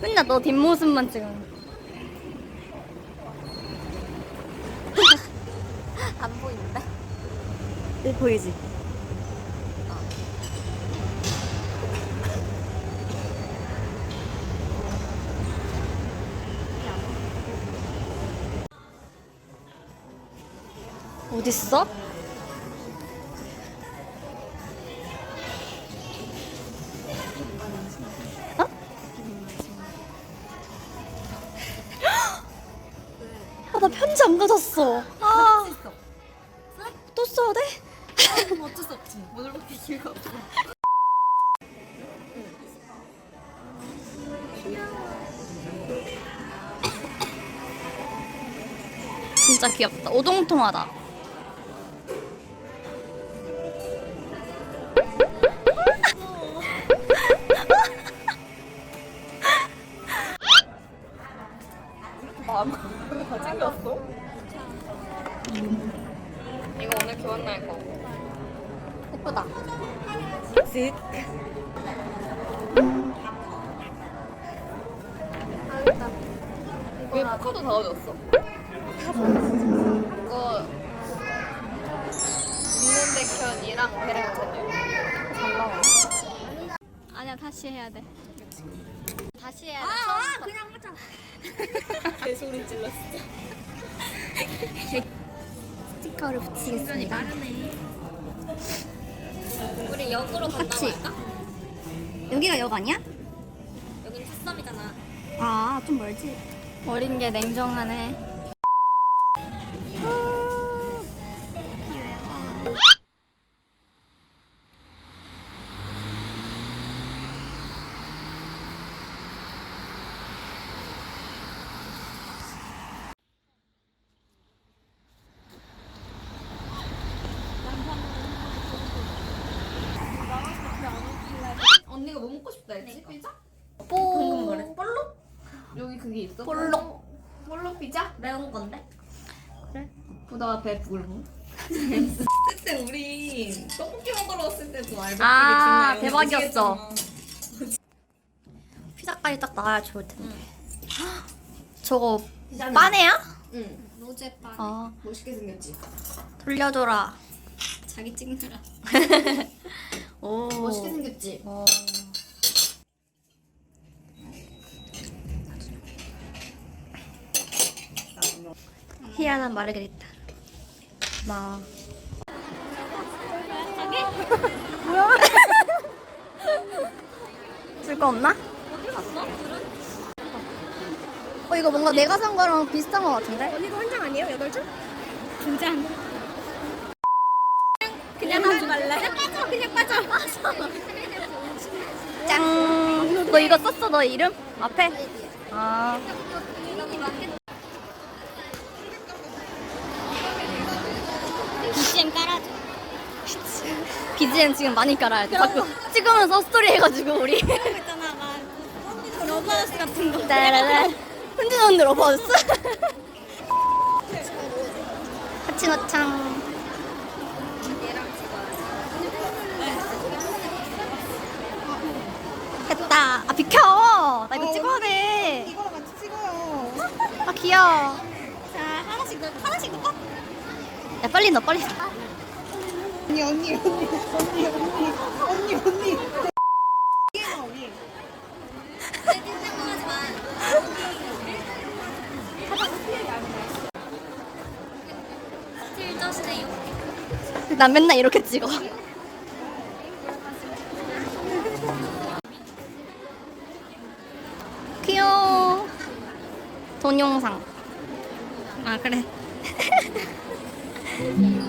맨날 너 뒷모습만 찍어. 안 보이는데? 네, 보이지? 어딨어? 어? 아, 나 편지 안 가졌어. 아, 또 써야 돼? 어쩔 수 없지. 오늘밖에 기회가 없어. 진짜 귀엽다. 오동통하다. 이거 오늘 교환 날 거. 예쁘다. 쓱. 왜 포카도 다 얻었어? 이거 있는 백현이랑 배랑 전혀 잘 나와. 아니야, 다시 해야 돼. 다시 해야 돼. 아, 그냥 하자. 개소리 질렀어. 스티커를 붙이겠습니다. 우리 역으로 같이. 여기가 역 아니야? 여기는 찻섬이잖아. 아, 좀 멀지. 어린 게 냉정하네. 언니가 뭐 먹고 싶다 했지? 피자? 뽀. 볼록? 여기 그게 있어? 볼록. 볼록 피자? 매운 건데? 보다가 배 부르고. 그때 우리 떡볶이 먹으러 왔을 때도 알바 아, 대박이었어. 피자까지 딱 나와야 좋을 텐데. 저거 빠네야? 응. 로제빠. 아, 멋있게 생겼지? 돌려줘라. 자기 찍느라. 오. 멋있게 생겼지? 어. 희한한 마르게리타. 마. 뭐야? 줄거 없나? 어 이거 뭔가 내가 산 거랑 비슷한 거 같은데? 언니도 한 장 아니에요? 여덟 장? 두 장. 그냥 가져갈래? 그냥 빠져, 그냥 빠져. 짱. 너 이거 썼어 너 이름 앞에? 아. BGM 깔아줘. BGM 지금 많이 깔아야 돼. 자꾸 찍으면서 스토리 해가지고 우리. 있잖아, 막. 러브하우스 같은 거. 따라라. 러버스. 같이 넣창. 아 비켜. 나 이거 찍어야 돼. 이거랑 같이 찍어요. 아 귀여워. 자, 하나씩 넣, 하나씩 넣어. 야 빨리 넣어 빨리. 언니, 언니, 언니, 언니, 언니, 언니, 언니. 난 맨날 이렇게 찍어. 귀여워. 동영상. 아, 그래.